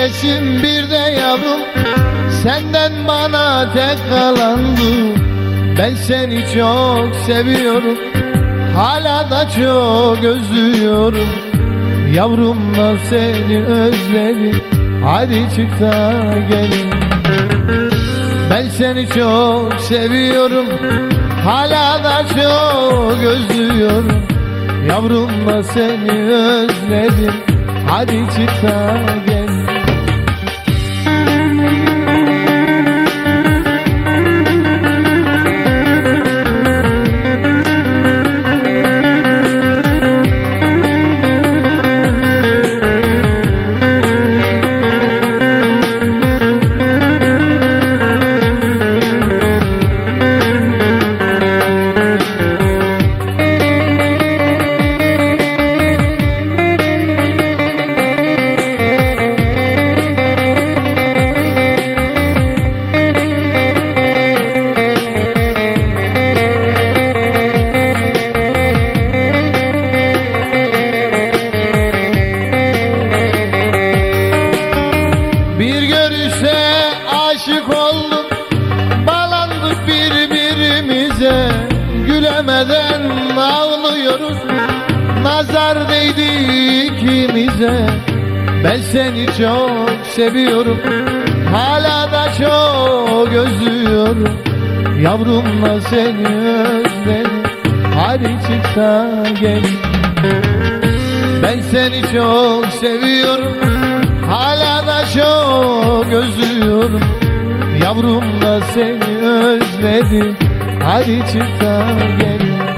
güneşim bir de yavrum Senden bana tek kalan Ben seni çok seviyorum Hala da çok özlüyorum. Yavrum da seni özledim Hadi çık da gelin. Ben seni çok seviyorum Hala da çok özlüyorum. Yavrum da seni özledim Hadi çık da gelin. Gülemeden ağlıyoruz Nazar değdi ikimize. Ben seni çok seviyorum. Hala da çok özlüyorum. Yavrumla seni özledim. Hadi çık da gel. Ben seni çok seviyorum. Hala da çok özlüyorum. Yavrum da seni özledim Hadi çık da gel